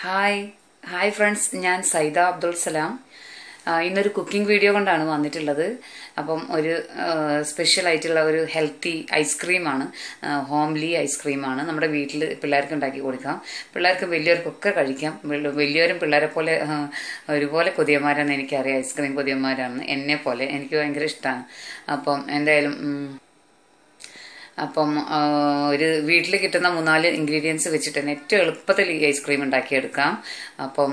Hi hi friends ഞാൻ സൈദ അബ്ദുൾ സലാം. ഇന്നൊരു cooking video കൊണ്ടാണ് വന്നിട്ടുള്ളത്. അപ്പം ഒരു സ്പെഷ്യൽ ആയിട്ടുള്ള ഒരു ഹെൽത്തി ഐസ്ക്രീമാണ് ഹോംലി ഐസ്ക്രീമാണ് നമ്മുടെ വീട്ടിൽ പിള്ളേർക്ക് ഉണ്ടാക്കി കൊടുക്കാം. പിള്ളേർക്ക് വലിയവർക്കൊക്കെ കഴിക്കാം. വലിയവരും പിള്ളേരെ പോലെ ഒരുപോലെ കൊതിയന്മാരാണ്. എനിക്കറിയാം ഐസ്ക്രീം കൊതിയന്മാരാണ് എന്നെ പോലെ. എനിക്ക് ഭയങ്കര ഇഷ്ടമാണ് അപ്പം എന്തായാലും അപ്പം ഒരു വീട്ടിൽ കിട്ടുന്ന മൂന്നാൽ ഇൻഗ്രീഡിയൻസ് വെച്ചിട്ട് തന്നെ ഏറ്റവും എളുപ്പത്തിൽ ഈ ഐസ്ക്രീം ഉണ്ടാക്കിയെടുക്കാം. അപ്പം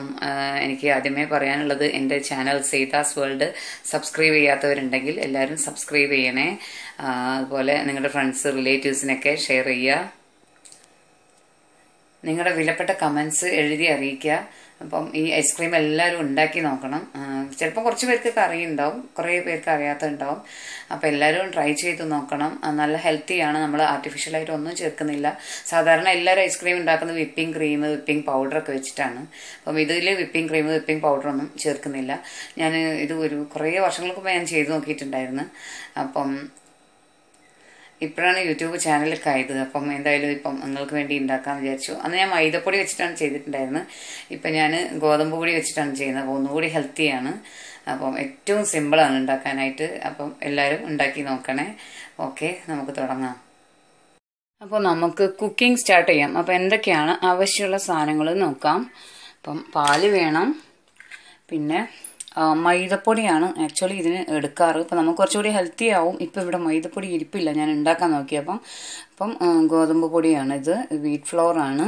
എനിക്ക് ആദ്യമേ പറയാനുള്ളത് എന്റെ ചാനൽ സീതാസ് വേൾഡ് സബ്സ്ക്രൈബ് ചെയ്യാത്തവരുണ്ടെങ്കിൽ എല്ലാവരും സബ്സ്ക്രൈബ് ചെയ്യണേ. അതുപോലെ നിങ്ങളുടെ ഫ്രണ്ട്സ് റിലേറ്റീവ്സിനൊക്കെ ഷെയർ ചെയ്യുക. നിങ്ങളുടെ വിലപ്പെട്ട കമൻസ് എഴുതി അറിയിക്കുക. അപ്പം ഈ ഐസ്ക്രീം എല്ലാവരും ഉണ്ടാക്കി നോക്കണം. ചിലപ്പോൾ കുറച്ച് പേർക്കൊക്കെ അറിയുണ്ടാവും. കുറേ പേർക്ക് അറിയാത്തുണ്ടാവും അപ്പോൾ എല്ലാവരും ട്രൈ ചെയ്ത് നോക്കണം. നല്ല നല്ല ഹെൽത്തിയാണ് നമ്മൾ ആർട്ടിഫിഷ്യലായിട്ട് ഒന്നും ചേർക്കുന്നില്ല. സാധാരണ എല്ലാവരും ഐസ്ക്രീം ഉണ്ടാക്കുന്നത് വിപ്പിംഗ് ക്രീം വിപ്പിംഗ് പൗഡർ ഒക്കെ വെച്ചിട്ടാണ്. അപ്പം ഇതിൽ വിപ്പിംഗ് ക്രീം വിപ്പിംഗ് പൗഡർ ഒന്നും ചേർക്കുന്നില്ല. ഞാൻ ഇത് ഒരു കുറേ വർഷങ്ങൾക്ക് മുമ്പ് ഞാൻ ചെയ്ത് നോക്കിയിട്ടുണ്ടായിരുന്നു. അപ്പം ഇപ്പോഴാണ് യൂട്യൂബ് ചാനലൊക്കെ ആയത്. അപ്പം എന്തായാലും ഇപ്പം നിങ്ങൾക്ക് വേണ്ടി ഉണ്ടാക്കാമെന്ന് വിചാരിച്ചു. അന്ന് ഞാൻ മൈദപ്പൊടി വെച്ചിട്ടാണ് ചെയ്തിട്ടുണ്ടായിരുന്നത് ഇപ്പം ഞാൻ ഗോതമ്പ് പൊടി വെച്ചിട്ടാണ് ചെയ്യുന്നത് അപ്പോൾ ഒന്നുകൂടി ഹെൽത്തിയാണ് അപ്പം ഏറ്റവും സിമ്പിളാണ് ഉണ്ടാക്കാനായിട്ട്. അപ്പം എല്ലാവരും ഉണ്ടാക്കി നോക്കണേ. ഓക്കെ നമുക്ക് തുടങ്ങാം. അപ്പോൾ നമുക്ക് കുക്കിംഗ് സ്റ്റാർട്ട് ചെയ്യാം. അപ്പോൾ എന്തൊക്കെയാണ് ആവശ്യമുള്ള സാധനങ്ങൾ നോക്കാം. അപ്പം പാൽ വേണം. പിന്നെ മൈദപ്പൊടിയാണ് ആക്ച്വലി ഇതിന് എടുക്കാറ്. അപ്പം നമുക്ക് കുറച്ചുകൂടി ഹെൽത്തി ആവും. ഇപ്പം ഇവിടെ മൈദപ്പൊടി ഇരിപ്പില്ല. ഞാൻ ഉണ്ടാക്കാൻ നോക്കിയപ്പം അപ്പം ഗോതമ്പ് പൊടിയാണ് ഇത്. വീറ്റ് ഫ്ലോർ ആണ്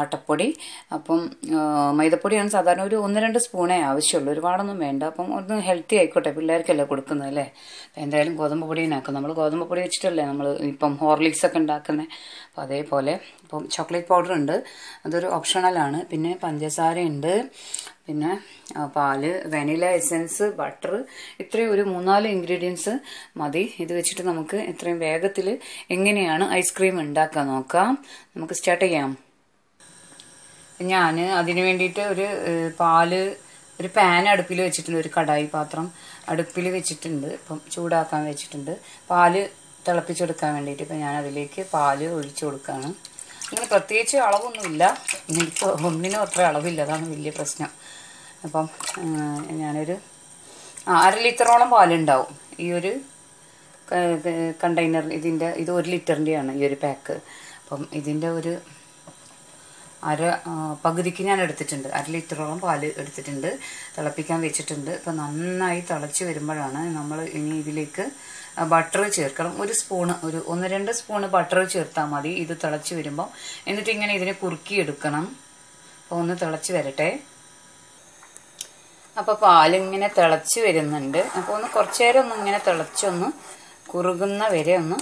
ആട്ടപ്പൊടി. അപ്പം മൈദപ്പൊടിയാണ് സാധാരണ ഒരു ഒന്ന് രണ്ട് സ്പൂണേ ആവശ്യമുള്ളൂ. ഒരുപാടൊന്നും വേണ്ട. അപ്പം ഒന്ന് ഹെൽത്തി ആയിക്കോട്ടെ. പിള്ളേർക്കല്ലേ കൊടുക്കുന്നത് അല്ലേ? എന്തായാലും ഗോതമ്പ് പൊടി ഉണ്ടാക്കും നമ്മൾ ഗോതമ്പ് പൊടി വെച്ചിട്ടല്ലേ നമ്മൾ ഇപ്പം ഹോർലിക്സ് ഒക്കെ ഉണ്ടാക്കുന്നത് അപ്പം അതേപോലെ ഇപ്പം ചോക്ലേറ്റ് പൗഡർ ഉണ്ട്. അതൊരു ഓപ്ഷണലാണ് പിന്നെ പഞ്ചസാര ഉണ്ട് പിന്നെ പാൽ വെനില എസെൻസ് ബട്ടർ ഇത്രയും ഒരു മൂന്നാൽ ഇൻഗ്രീഡിയൻസ് മതി. ഇത് വെച്ചിട്ട് നമുക്ക് എത്രയും വേഗത്തിൽ എങ്ങനെയാണ് ഐസ്ക്രീം ഉണ്ടാക്കാൻ നോക്കാം. നമുക്ക് സ്റ്റാർട്ട് ചെയ്യാം. ഞാൻ അതിന് വേണ്ടിയിട്ട് ഒരു പാൽ ഒരു പാൻ അടുപ്പിൽ വെച്ചിട്ടുണ്ട് ഒരു കടായി പാത്രം അടുപ്പിൽ വെച്ചിട്ടുണ്ട് ഇപ്പം ചൂടാക്കാൻ വെച്ചിട്ടുണ്ട്. പാൽ തിളപ്പിച്ചെടുക്കാൻ വേണ്ടിയിട്ട് ഇപ്പം ഞാൻ അതിലേക്ക് പാൽ ഒഴിച്ചു കൊടുക്കുകയാണ് അങ്ങനെ പ്രത്യേകിച്ച് അളവൊന്നുമില്ല. എനിക്ക് ഒന്നിനും അത്ര അളവില്ല അതാണ് വലിയ പ്രശ്നം. അപ്പം ഞാനൊരു അര ലിറ്ററോളം പാലുണ്ടാവും. ഈ ഒരു കണ്ടെയ്നർ ഇതിന്റെ ഇത് ഒരു ലിറ്ററിന്റെയാണ് ഈ ഒരു പാക്ക്. അപ്പം ഇതിന്റെ ഒരു അര പകുതിക്ക് ഞാൻ എടുത്തിട്ടുണ്ട്. അര ലിറ്ററോളം പാൽ എടുത്തിട്ടുണ്ട്. തിളപ്പിക്കാൻ വെച്ചിട്ടുണ്ട്. ഇപ്പം നന്നായി തിളച്ച് വരുമ്പോഴാണ് നമ്മൾ ഇനി ഇതിലേക്ക് ബട്ടർ ചേർക്കണം. ഒരു സ്പൂണ് ഒരു ഒന്ന് രണ്ട് സ്പൂണ് ബട്ടർ ചേർത്താൽ മതി. ഇത് തിളച്ച് വരുമ്പം. എന്നിട്ട് ഇങ്ങനെ ഇതിനെ കുറുക്കി എടുക്കണം അപ്പോൾ ഒന്ന് തിളച്ച് വരട്ടെ. അപ്പോൾ പാലിങ്ങനെ തിളച്ച് വരുന്നുണ്ട്. അപ്പോൾ ഒന്ന് കുറച്ച് നേരം ഒന്ന് ഇങ്ങനെ തിളച്ചൊന്ന് കുറുകുന്ന വരെ ഒന്ന്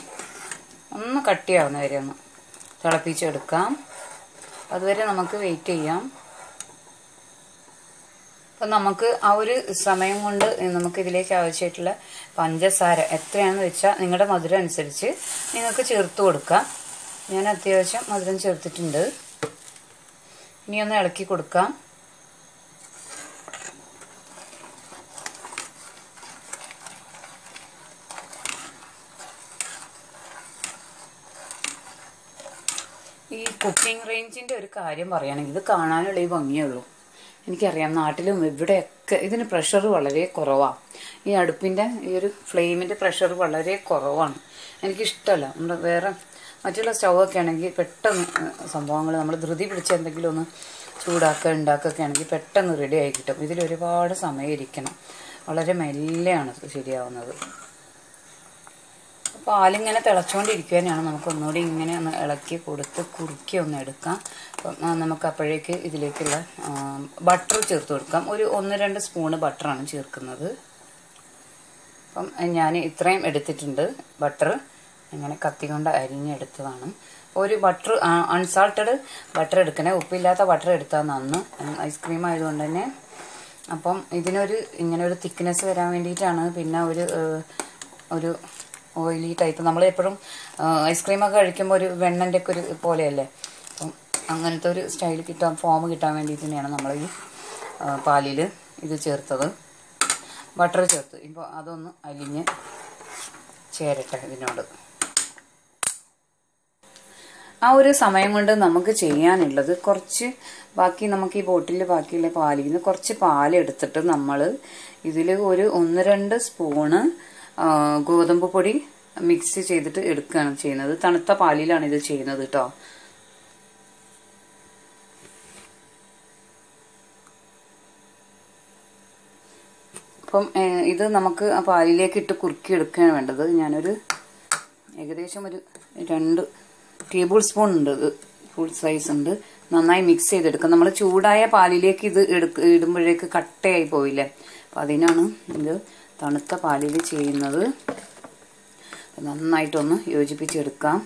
ഒന്ന് കട്ടിയാവുന്ന വരെ ഒന്ന് തിളപ്പിച്ചെടുക്കാം. അതുവരെ നമുക്ക് വെയിറ്റ് ചെയ്യാം. അപ്പം നമുക്ക് ആ ഒരു സമയം കൊണ്ട് നമുക്ക് ഇതിലേക്ക് ആവശ്യമായിട്ടുള്ള പഞ്ചസാര എത്രയാണെന്ന് വെച്ചാൽ നിങ്ങളുടെ മധുരം അനുസരിച്ച് നിങ്ങൾക്ക് ചേർത്ത് കൊടുക്കാം. ഞാൻ അത്യാവശ്യം മധുരം ചേർത്തിട്ടുണ്ട്. ഇനി ഒന്ന് ഇളക്കി കൊടുക്കാം ഈ കുക്കിംഗ് റേഞ്ചിന്റെ ഒരു കാര്യം പറയുകയാണെങ്കിൽ ഇത് കാണാനുള്ള ഈ ഭംഗിയേ ഉള്ളൂ എനിക്കറിയാം നാട്ടിലും ഇവിടെയൊക്കെ ഇതിന് പ്രഷർ വളരെ കുറവാണ് ഈ അടുപ്പിന്റെ ഈ ഒരു ഫ്ലെയിമിന്റെ പ്രഷർ വളരെ കുറവാണ്. എനിക്കിഷ്ടമല്ല നമ്മുടെ വേറെ മറ്റുള്ള സ്റ്റൗവൊക്കെ ആണെങ്കിൽ പെട്ടെന്ന് സംഭവങ്ങൾ നമ്മൾ ധൃതി പിടിച്ച് എന്തെങ്കിലും ഒന്ന് ചൂടാക്കുക ഉണ്ടാക്കുകയൊക്കെ ആണെങ്കിൽ പെട്ടെന്ന് റെഡി ആയി കിട്ടും. ഇതിൽ ഒരുപാട് സമയം ഇരിക്കണം. വളരെ മെല്ലെയാണ് ശരിയാവുന്നത്. പാലിങ്ങനെ തിളച്ചുകൊണ്ടിരിക്കുവാനാണ് നമുക്ക് ഒന്നുകൂടി ഇങ്ങനെ ഒന്ന് ഇളക്കി കൊടുത്ത് കുറുക്കി ഒന്ന് എടുക്കാം. അപ്പം നമുക്ക് അപ്പോഴേക്ക് ഇതിലേക്കുള്ള ബട്ടർ ചേർത്ത് കൊടുക്കാം. ഒരു ഒന്ന് രണ്ട് സ്പൂണ് ബട്ടറാണ് ചേർക്കുന്നത്. അപ്പം ഞാൻ ഇത്രയും എടുത്തിട്ടുണ്ട് ബട്ടർ ഇങ്ങനെ കത്തി കൊണ്ട് അരിഞ്ഞെടുത്തതാണ്. ഒരു ബട്ടർ അൺസാൾട്ടഡ് ബട്ടർ എടുക്കണേ. ഉപ്പില്ലാത്ത ബട്ടർ എടുത്താൽ നന്ന്. ഐസ്ക്രീം ആയതുകൊണ്ട് തന്നെ. അപ്പം ഇതിനൊരു ഇങ്ങനെ ഒരു തിക്നെസ് വരാൻ വേണ്ടിയിട്ടാണ്. പിന്നെ ഒരു ഒരു ഓയിലി ടൈപ്പ് നമ്മൾ എപ്പോഴും ഐസ്ക്രീമൊക്കെ കഴിക്കുമ്പോൾ ഒരു വെണ്ണന്റെ ഒക്കെ ഒരു പോലെയല്ലേ? അപ്പം അങ്ങനത്തെ ഒരു സ്റ്റൈൽ കിട്ടാൻ ഫോം കിട്ടാൻ വേണ്ടി തന്നെയാണ് നമ്മൾ ഈ പാലിൽ ഇത് ചേർത്തത്. ബട്ടർ ചേർത്ത്. ഇപ്പോൾ അതൊന്ന് അലിഞ്ഞ് ചേരട്ടെ ഇതിനോട്. ആ ഒരു സമയം കൊണ്ട് നമുക്ക് ചെയ്യാനുള്ളത് കുറച്ച് ബാക്കി നമുക്ക് ഈ ബോട്ടിൽ ബാക്കിയുള്ള പാലിൽ നിന്ന് കുറച്ച് പാലെടുത്തിട്ട് നമ്മൾ ഇതിൽ ഒരു ഒന്ന് രണ്ട് സ്പൂണ് ഗോതമ്പ് പൊടി മിക്സ് ചെയ്തിട്ട് എടുക്കുകയാണ് ചെയ്യുന്നത്. തണുത്ത പാലിലാണ് ഇത് ചെയ്യുന്നത് കേട്ടോ അപ്പം ഇത് നമുക്ക് ആ പാലിലേക്ക് ഇട്ട് കുറുക്കി എടുക്കുകയാണ് വേണ്ടത്. ഞാനൊരു ഏകദേശം ഒരു രണ്ട് ടേബിൾ സ്പൂൺ ഉണ്ട് ഇത്. ഫുൾ സൈസ് ഉണ്ട്. നന്നായി മിക്സ് ചെയ്തെടുക്കാം. നമ്മൾ ചൂടായ പാലിലേക്ക് ഇത് എടുക്ക ഇടുമ്പോഴേക്ക് കട്ടയായി പോയില്ലേ? അപ്പം അതിനാണ് ഇത് തണുത്ത പാലിൽ ചെയ്യുന്നത്. നന്നായിട്ടൊന്ന് യോജിപ്പിച്ചെടുക്കാം.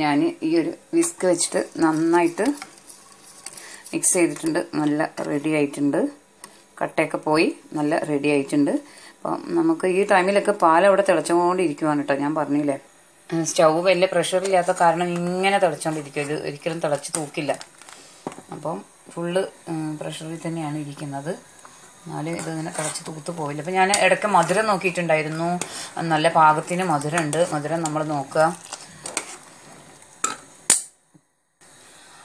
ഞാൻ ഈ ഒരു വിസ്ക് വെച്ചിട്ട് നന്നായിട്ട് മിക്സ് ചെയ്തിട്ടുണ്ട്. നല്ല റെഡി ആയിട്ടുണ്ട്. കട്ടയൊക്കെ പോയി നല്ല റെഡി ആയിട്ടുണ്ട്. അപ്പം നമുക്ക് ഈ ടൈമിലൊക്കെ പാൽ അവിടെ തിളച്ചുകൊണ്ടിരിക്കുവാണ് കേട്ടോ. ഞാൻ പറഞ്ഞില്ലേ? സ്റ്റൗ വലിയ പ്രഷറില്ലാത്ത കാരണം ഇങ്ങനെ തിളച്ചുകൊണ്ടിരിക്കും. ഇത് ഒരിക്കലും തിളച്ച് തൂക്കില്ല. അപ്പം ഫുള്ള് പ്രഷറിൽ തന്നെയാണ് ഇരിക്കുന്നത്. എന്നാലും ഇതിങ്ങനെ തിളച്ച് തൂത്ത് പോയില്ല അപ്പം ഞാൻ ഇടയ്ക്ക് മധുരം നോക്കിയിട്ടുണ്ടായിരുന്നു. നല്ല പാകത്തിന് മധുരം ഉണ്ട് മധുരം നമ്മൾ നോക്കുക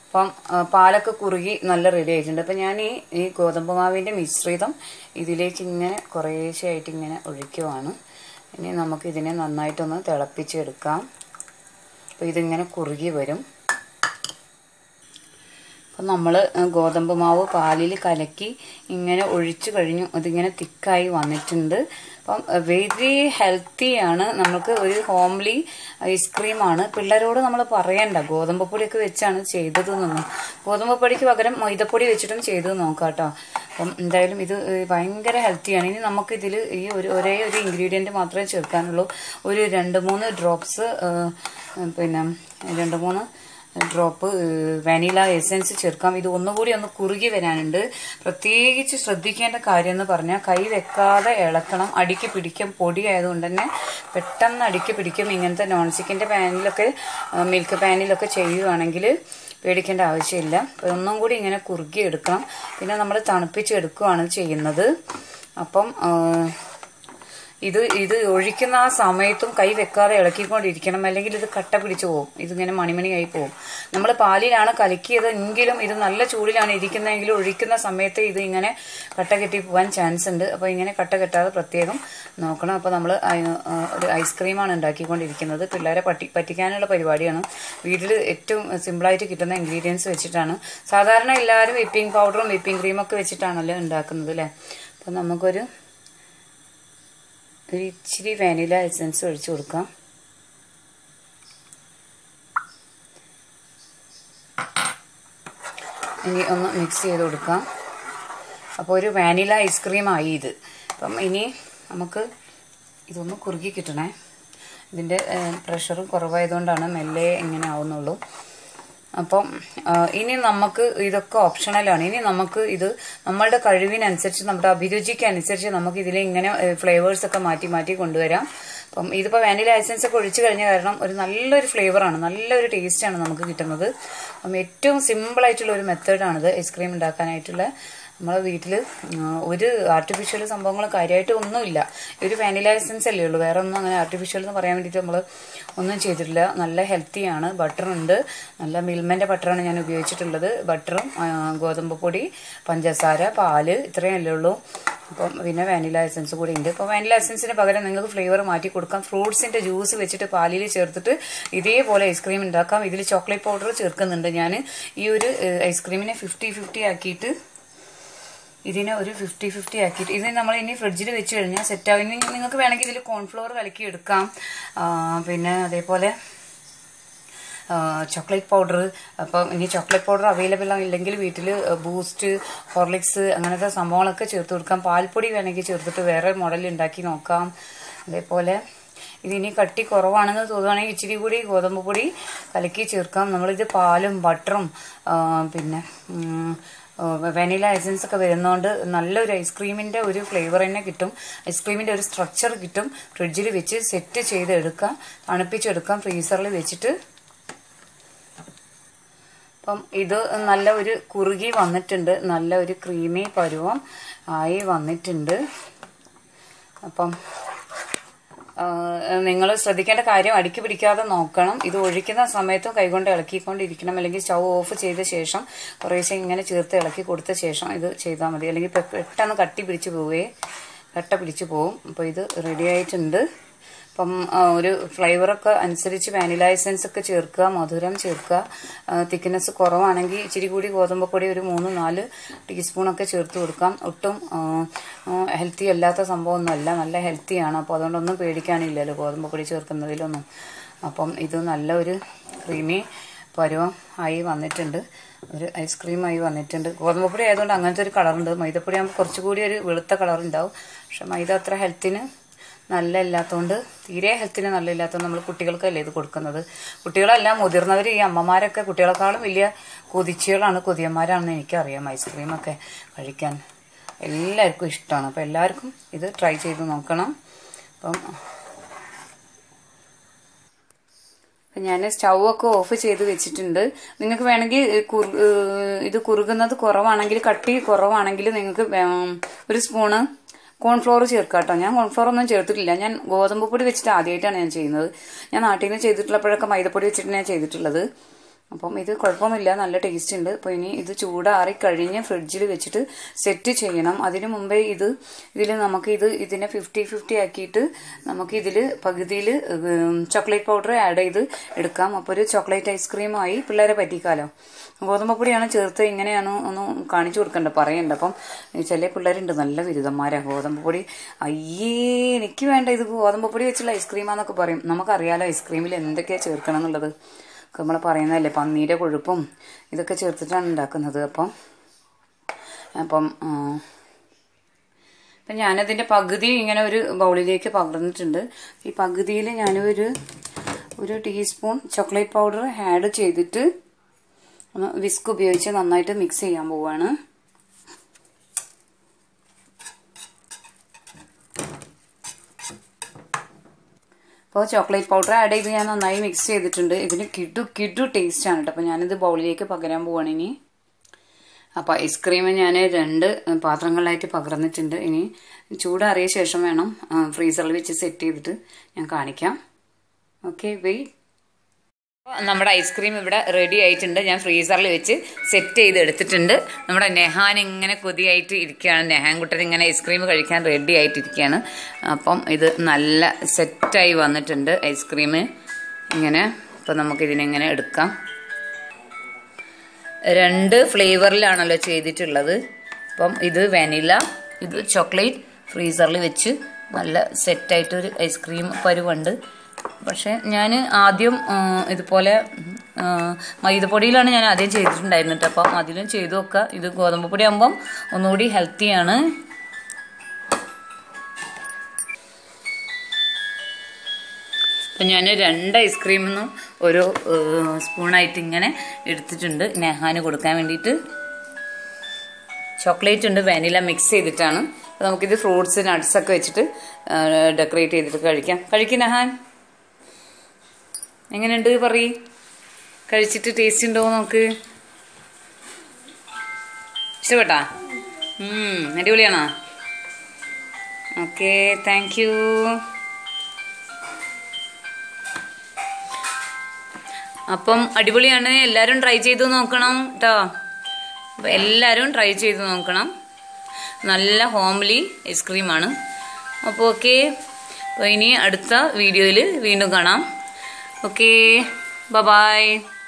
അപ്പം പാലൊക്കെ കുറുകി നല്ല റെഡി ആയിട്ടുണ്ട്. അപ്പം ഞാൻ ഈ ഈ ഗോതമ്പ് മാവിന്റെ മിശ്രിതം ഇതിലേക്ക് ഇങ്ങനെ കുറേശ്ശെ ആയിട്ട് ഇങ്ങനെ ഒഴിക്കുവാണ്. ഇനി നമുക്ക് ഇതിനെ നന്നായിട്ടൊന്ന് തിളപ്പിച്ചെടുക്കാം. അപ്പോൾ ഇതിങ്ങനെ കുറുകി വരും. അപ്പം നമ്മൾ ഗോതമ്പ് മാവ് പാലിൽ കലക്കി ഇങ്ങനെ ഒഴിച്ചു കഴിഞ്ഞു. അതിങ്ങനെ തിക്കായി വന്നിട്ടുണ്ട്. അപ്പം വെരി ഹെൽത്തിയാണ് നമുക്ക് ഒരു ഹോംലി ഐസ്ക്രീമാണ്. പിള്ളേരോട് നമ്മൾ പറയണ്ട ഗോതമ്പ് പൊടിയൊക്കെ വെച്ചാണ് ചെയ്തത് എന്നൊന്നും ഗോതമ്പ് പൊടിക്ക് പകരം മൈദപ്പൊടി വെച്ചിട്ടും ചെയ്ത് നോക്കാം കേട്ടോ അപ്പം എന്തായാലും ഇത് ഭയങ്കര ഹെൽത്തിയാണ് ഇനി നമുക്ക് ഇതിൽ ഈ ഒരു ഒരേ ഒരു ഇൻഗ്രീഡിയന്റ് മാത്രമേ ചേർക്കാനുള്ളൂ. ഒരു രണ്ട് മൂന്ന് ഡ്രോപ്സ് പിന്നെ രണ്ട് മൂന്ന് ഡ്രോപ്പ് വാനില എസെൻസ് ചേർക്കാം ഇത് ഒന്നുകൂടി ഒന്ന് കുറുകി വരാനുണ്ട്. പ്രത്യേകിച്ച് ശ്രദ്ധിക്കേണ്ട കാര്യം എന്ന് പറഞ്ഞാൽ കൈ വെക്കാതെ ഇളക്കണം. അടിക്ക് പിടിക്കും. പൊടി ആയതുകൊണ്ട് തന്നെ പെട്ടെന്ന് അടിക്ക് പിടിക്കും. ഇങ്ങനത്തെ നോൺ സ്റ്റിക്കിന്റെ പാനിലൊക്കെ മിൽക്ക് പാനിലൊക്കെ ചെയ്യുകയാണെങ്കിൽ പേടിക്കേണ്ട ആവശ്യമില്ല. ഒന്നും കൂടി ഇങ്ങനെ കുറുകി എടുക്കണം. പിന്നെ നമ്മൾ തണുപ്പിച്ചെടുക്കുകയാണ് ചെയ്യുന്നത്. അപ്പം ഇത് ഇത് ഒഴിക്കുന്ന ആ സമയത്തും കൈ വെക്കാതെ ഇളക്കിക്കൊണ്ടിരിക്കണം. അല്ലെങ്കിൽ ഇത് കട്ട പിടിച്ചു പോകും. ഇതിങ്ങനെ മണിമണിയായി പോകും. നമ്മൾ പാലിലാണ് കലക്കിയത് എങ്കിലും ഇത് നല്ല ചൂടിലാണ് ഇരിക്കുന്നതെങ്കിൽ ഒഴിക്കുന്ന സമയത്ത് ഇത് ഇങ്ങനെ കട്ട കെട്ടി പോകാൻ ചാൻസ് ഉണ്ട്. അപ്പോൾ ഇങ്ങനെ കട്ട കെട്ടാതെ പ്രത്യേകം നോക്കണം. അപ്പോൾ നമ്മൾ ഒരു ഐസ്ക്രീമാണ് ഉണ്ടാക്കിക്കൊണ്ടിരിക്കുന്നത്. പിള്ളേരെ പറ്റി പറ്റിക്കാനുള്ള പരിപാടിയാണ്. വീട്ടിൽ ഏറ്റവും സിമ്പിളായിട്ട് കിട്ടുന്ന ഇൻഗ്രീഡിയൻസ് വെച്ചിട്ടാണ്. സാധാരണ എല്ലാവരും വിപ്പിംഗ് പൗഡറും വിപ്പിംഗ് ക്രീമൊക്കെ വെച്ചിട്ടാണല്ലോ ഉണ്ടാക്കുന്നത് അല്ലേ അപ്പം നമുക്കൊരു ഒരു ഇച്ചിരി വാനില എസൻസ് ഒഴിച്ചു കൊടുക്കാം. ഇനി ഒന്ന് മിക്സ് ചെയ്ത് കൊടുക്കാം. അപ്പോൾ ഒരു വാനില ഐസ്ക്രീം ആയി ഇത്. അപ്പം ഇനി നമുക്ക് ഇതൊന്ന് കുറുകി കിട്ടണേ. ഇതിന്റെ പ്രഷറും കുറവായതുകൊണ്ടാണ് മെല്ലെ ഇങ്ങനെ ആവുന്നുള്ളൂ. അപ്പം ഇനി നമുക്ക് ഇതൊക്കെ ഓപ്ഷണലാണ് ഇനി നമുക്ക് ഇത് നമ്മളുടെ കഴിവിനനുസരിച്ച് നമ്മുടെ അഭിരുചിക്കനുസരിച്ച് നമുക്ക് ഇതിൽ ഇങ്ങനെ ഫ്ലേവേഴ്സ് ഒക്കെ മാറ്റി മാറ്റി കൊണ്ടുവരാം. അപ്പം ഇതിപ്പോൾ വാനില എസൻസ് ഒക്കെ ഒഴിച്ചു കഴിഞ്ഞ കാരണം ഒരു നല്ലൊരു ഫ്ലേവറാണ് നല്ലൊരു ടേസ്റ്റാണ് നമുക്ക് കിട്ടുന്നത്. അപ്പം ഏറ്റവും സിമ്പിൾ ആയിട്ടുള്ള ഒരു മെത്തേഡാണിത് ഐസ്ക്രീം ഉണ്ടാക്കാനായിട്ടുള്ള. നമ്മളെ വീട്ടിൽ ഒരു ആർട്ടിഫിഷ്യൽ സംഭവങ്ങൾ കാര്യമായിട്ട് ഒന്നുമില്ല. ഒരു വാനില എസൻസ് അല്ലേ ഉള്ളൂ. വേറെ ഒന്നും അങ്ങനെ ആർട്ടിഫിഷ്യൽ എന്ന് പറയാൻ വേണ്ടിയിട്ട് നമ്മൾ ഒന്നും ചെയ്തിട്ടില്ല. നല്ല ഹെൽത്തിയാണ് ബട്ടറുണ്ട് നല്ല മിൽമന്റെ ബട്ടറാണ് ഞാൻ ഉപയോഗിച്ചിട്ടുള്ളത്. ബട്ടറും ഗോതമ്പ് പൊടി പഞ്ചസാര പാൽ ഇത്രയും അല്ലേ ഉള്ളൂ. അപ്പം പിന്നെ വാനില എസൻസ് കൂടി ഉണ്ട്. അപ്പോൾ വാനില എസൻസിന് പകരം നിങ്ങൾക്ക് ഫ്ലേവർ മാറ്റി കൊടുക്കാം. ഫ്രൂട്ട്സിന്റെ ജ്യൂസ് വെച്ചിട്ട് പാലിൽ ചേർത്തിട്ട് ഇതേപോലെ ഐസ്ക്രീം ഉണ്ടാക്കാം ഇതിൽ ചോക്ലേറ്റ് പൗഡർ ചേർക്കുന്നുണ്ട് ഞാൻ ഈ ഒരു ഐസ്ക്രീമിനെ ഫിഫ്റ്റി ഫിഫ്റ്റി ആക്കിയിട്ട് ഇതിനെ ഒരു ഫിഫ്റ്റി ഫിഫ്റ്റി ആക്കിയിട്ട് ഇത് നമ്മൾ ഇനി ഫ്രിഡ്ജിൽ വെച്ച് കഴിഞ്ഞാൽ സെറ്റ് ആവും. ഇനി നിങ്ങൾക്ക് വേണമെങ്കിൽ ഇതിൽ കോൺഫ്ലോർ കലക്കി എടുക്കാം. പിന്നെ അതേപോലെ ചോക്ലേറ്റ് പൗഡർ അപ്പം ഇനി ചോക്ലേറ്റ് പൗഡർ അവൈലബിൾ ഇല്ലെങ്കിൽ വീട്ടിൽ ബൂസ്റ്റ് ഹോർലിക്സ് അങ്ങനത്തെ സംഭവങ്ങളൊക്കെ ചേർത്ത് കൊടുക്കാം. പാൽപ്പൊടി വേണമെങ്കിൽ ചേർത്തിട്ട് വേറെ മോഡൽ ഉണ്ടാക്കി നോക്കാം. അതേപോലെ ഇതിനി കട്ടി കുറവാണെന്ന് തോന്നുകയാണെങ്കിൽ ഇച്ചിരി കൂടി ഗോതമ്പ് പൊടി കലക്കി ചേർക്കാം. നമ്മളിത് പാലും ബട്ടറും പിന്നെ വെനില എസൻസ് ഒക്കെ വരുന്നതുകൊണ്ട് നല്ലൊരു ഐസ്ക്രീമിന്റെ ഒരു ഫ്ലേവർ തന്നെ കിട്ടും. ഐസ്ക്രീമിന്റെ ഒരു സ്ട്രക്ചർ കിട്ടും. ഫ്രിഡ്ജിൽ വെച്ച് സെറ്റ് ചെയ്ത് എടുക്കാം തണുപ്പിച്ചെടുക്കാം ഫ്രീസറിൽ വെച്ചിട്ട്. അപ്പം ഇത് നല്ല ഒരു കുറുകി വന്നിട്ടുണ്ട്. നല്ല ഒരു ക്രീമി പരുവം ആയി വന്നിട്ടുണ്ട്. അപ്പം നിങ്ങൾ ശ്രദ്ധിക്കേണ്ട കാര്യം അടുക്കി പിടിക്കാതെ നോക്കണം. ഇത് ഒഴിക്കുന്ന സമയത്തും കൈകൊണ്ട് ഇളക്കിക്കൊണ്ടിരിക്കണം. അല്ലെങ്കിൽ സ്റ്റൗ ഓഫ് ചെയ്ത ശേഷം കുറേശ്ശെ ഇങ്ങനെ ചേർത്ത് ഇളക്കി കൊടുത്ത ശേഷം ഇത് ചെയ്താൽ മതി. അല്ലെങ്കിൽ പെട്ടെന്ന് കട്ടി പിടിച്ച് പോവേ. കട്ട പിടിച്ച് പോവും. അപ്പോൾ ഇത് റെഡി ആയിട്ടുണ്ട്. അപ്പം ഒരു ഫ്ലേവറൊക്കെ അനുസരിച്ച് വാനില എസൻസ് ഒക്കെ ചേർക്കുക മധുരം ചേർക്കുക. തിക്നെസ് കുറവാണെങ്കിൽ ഇച്ചിരി കൂടി ഗോതമ്പ് പൊടി ഒരു മൂന്ന് നാല് ടീസ്പൂണൊക്കെ ചേർത്ത് കൊടുക്കാം. ഒട്ടും ഹെൽത്തി അല്ലാത്ത സംഭവമൊന്നുമല്ല. നല്ല ഹെൽത്തിയാണ് അപ്പോൾ അതുകൊണ്ടൊന്നും പേടിക്കാനില്ലല്ലോ ഗോതമ്പ് പൊടി ചേർക്കുന്നതിലൊന്നും. അപ്പം ഇത് നല്ലൊരു ക്രീമി പരുവം ആയി വന്നിട്ടുണ്ട്. ഒരു ഐസ്ക്രീം ആയി വന്നിട്ടുണ്ട്. ഗോതമ്പപ്പൊടി ആയതുകൊണ്ട് അങ്ങനത്തെ ഒരു കളറുണ്ട്. മൈദപ്പൊടി ആകുമ്പോൾ കുറച്ചുകൂടി ഒരു വെളുത്ത കളറുണ്ടാവും. പക്ഷെ മൈദ അത്ര ഹെൽത്തിന് നല്ല ഇല്ലാത്തതുകൊണ്ട് തീരെ ഹെൽത്തിന് നല്ല ഇല്ലാത്തതുകൊണ്ട് നമ്മൾ കുട്ടികൾക്കല്ലേ ഇത് കൊടുക്കുന്നത്. കുട്ടികളെല്ലാം മുതിർന്നവർ ഈ അമ്മമാരൊക്കെ കുട്ടികളെക്കാളും വലിയ കൊതിച്ചുകളാണ് കൊതിയന്മാരാണെന്ന് എനിക്കറിയാം ഐസ്ക്രീമൊക്കെ കഴിക്കാൻ. എല്ലാവർക്കും ഇഷ്ടമാണ് അപ്പോൾ എല്ലാവർക്കും ഇത് ട്രൈ ചെയ്ത് നോക്കണം. അപ്പം അപ്പം ഞാൻ സ്റ്റൗവൊക്കെ ഓഫ് ചെയ്ത് വെച്ചിട്ടുണ്ട്. നിങ്ങൾക്ക് വേണമെങ്കിൽ ഇത് കുറുകുന്നത് കുറവാണെങ്കിൽ കട്ടി കുറവാണെങ്കിൽ നിങ്ങൾക്ക് ഒരു സ്പൂണ് കോൺഫ്ലോർ ചേർക്കാം കേട്ടോ. ഞാൻ കോൺഫ്ലോർ ഒന്നും ചേർത്തിട്ടില്ല. ഞാൻ ഗോതമ്പ് പൊടി വെച്ചിട്ട് ആദ്യമായിട്ടാണ് ഞാൻ ചെയ്യുന്നത്. ഞാൻ നാട്ടിൽ നിന്ന് ചെയ്തിട്ടുള്ളപ്പോഴൊക്കെ മൈദപ്പൊടി വെച്ചിട്ട് ഞാൻ ചെയ്തിട്ടുള്ളത്. അപ്പം ഇത് കുഴപ്പമൊന്നുമില്ല നല്ല ടേസ്റ്റ് ഉണ്ട്. അപ്പോൾ ഇനി ഇത് ചൂടാറി കഴിഞ്ഞ് ഫ്രിഡ്ജിൽ വെച്ചിട്ട് സെറ്റ് ചെയ്യണം. അതിനു മുമ്പേ ഇത് ഇതിൽ നമുക്ക് ഇത് ഇതിനെ ഫിഫ്റ്റി ഫിഫ്റ്റി ആക്കിയിട്ട് നമുക്ക് ഇതിൽ പകുതിയിൽ ചോക്ലേറ്റ് പൗഡർ ആഡ് ചെയ്ത് എടുക്കാം. അപ്പോൾ ഒരു ചോക്ലേറ്റ് ഐസ്ക്രീമായി പിള്ളേരെ പറ്റിക്കാലോ. ഗോതമ്പപ്പൊടിയാണ് ചേർത്ത് ഇങ്ങനെയാണ് ഒന്ന് കാണിച്ചു കൊടുക്കണ്ട പറയണ്ട. അപ്പം ചില പിള്ളേരുണ്ട് നല്ല ബിരുദന്മാരാ. ഗോതമ്പപ്പൊടി അയ്യേ എനിക്ക് വേണ്ട ഇത് ഗോതമ്പപ്പൊടി വെച്ചുള്ള ഐസ്ക്രീമാന്നൊക്കെ പറയും. നമുക്കറിയാലോ ഐസ്ക്രീമിൽ എന്തൊക്കെയാണ് ചേർക്കണം എന്നുള്ളത് നമ്മൾ പറയുന്നതല്ലേ പന്നീരെ കൊഴുപ്പും ഇതൊക്കെ ചേർത്തിട്ടാണ് ഉണ്ടാക്കുന്നത്. അപ്പം അപ്പം അപ്പം ഞാനതിന്റെ പകുതി ഇങ്ങനെ ഒരു ബൗളിലേക്ക് പകർന്നിട്ടുണ്ട്. ഈ പകുതിയിൽ ഞാനൊരു ഒരു ടീസ്പൂൺ ചോക്ലേറ്റ് പൗഡർ ആഡ് ചെയ്തിട്ട് ഒന്ന് വിസ്ക് ഉപയോഗിച്ച് നന്നായിട്ട് മിക്സ് ചെയ്യാൻ പോവാണ്. അപ്പോൾ ചോക്ലേറ്റ് പൗഡർ ആഡ് ചെയ്ത് ഞാൻ നന്നായി മിക്സ് ചെയ്തിട്ടുണ്ട്. ഇതിന് കിഡു കിഡു ടേസ്റ്റ് ആണ് കേട്ടോ അപ്പോൾ ഞാനിത് ബൗളിലേക്ക് പകരാൻ പോവാണ് ഇനി. അപ്പോൾ ഐസ്ക്രീം ഞാൻ രണ്ട് പാത്രങ്ങളിലായിട്ട് പകർന്നിട്ടുണ്ട്. ഇനി ചൂടാറിയ ശേഷം വേണം ഫ്രീസറിൽ വെച്ച് സെറ്റ് ചെയ്തിട്ട് ഞാൻ കാണിക്കാം. ഓക്കെ വെയിറ്റ് നമ്മുടെ ഐസ്ക്രീം ഇവിടെ റെഡി ആയിട്ടുണ്ട്. ഞാൻ ഫ്രീസറിൽ വെച്ച് സെറ്റ് ചെയ്ത് എടുത്തിട്ടുണ്ട്. നമ്മുടെ നെഹാൻ ഇങ്ങനെ കൊതിയായിട്ട് ഇരിക്കുകയാണ്. നെഹാൻ കുട്ടൻ ഇങ്ങനെ ഐസ്ക്രീം കഴിക്കാൻ റെഡി ആയിട്ടിരിക്കുകയാണ്. അപ്പം ഇത് നല്ല സെറ്റായി വന്നിട്ടുണ്ട് ഐസ്ക്രീം. ഇങ്ങനെ അപ്പം നമുക്കിതിനെങ്ങനെ എടുക്കാം. രണ്ട് ഫ്ലേവറിലാണല്ലോ ചെയ്തിട്ടുള്ളത്. അപ്പം ഇത് വാനില ഇത് ചോക്ലേറ്റ് ഫ്രീസറിൽ വെച്ച് നല്ല സെറ്റായിട്ടൊരു ഐസ്ക്രീം പരുവുണ്ട്. പക്ഷെ ഞാൻ ആദ്യം ഇതുപോലെ മൈദപ്പൊടിയിലാണ് ഞാൻ ആദ്യം ചെയ്തിട്ടുണ്ടായിരുന്നത് അപ്പം അതിലും ചെയ്തു നോക്കുക ഇത് ഗോതമ്പ് പൊടി ആകുമ്പം ഒന്നുകൂടി ഹെൽത്തിയാണ് അപ്പം ഞാൻ രണ്ട് ഐസ്ക്രീമിൽ നിന്നും ഒരു സ്പൂണായിട്ട് ഇങ്ങനെ എടുത്തിട്ടുണ്ട്. നെഹാന് കൊടുക്കാൻ വേണ്ടിയിട്ട്. ചോക്ലേറ്റ് ഉണ്ട് വാനില മിക്സ് ചെയ്തിട്ടാണ്. അപ്പോൾ നമുക്കിത് ഫ്രൂട്ട്സ് നട്ട്സ് ഒക്കെ വെച്ചിട്ട് ഡെക്കറേറ്റ് ചെയ്തിട്ട് കഴിക്കാം. കഴിക്കും നെഹാൻ. എങ്ങനെയുണ്ട് പറയ്? കഴിച്ചിട്ട് ടേസ്റ്റ് ഉണ്ടോ നമുക്ക് ഇഷ്ടപ്പെട്ടാ? അടിപൊളിയാണോ? ഓക്കെ താങ്ക് യു അപ്പം അടിപൊളിയാണ്. എല്ലാവരും ട്രൈ ചെയ്ത് നോക്കണം കേട്ടോ എല്ലാവരും ട്രൈ ചെയ്ത് നോക്കണം. നല്ല ഹോംലി ഐസ്ക്രീമാണ് അപ്പോൾ ഓക്കെ അപ്പോൾ ഇനി അടുത്ത വീഡിയോയിൽ വീണ്ടും കാണാം. okay. Bye bye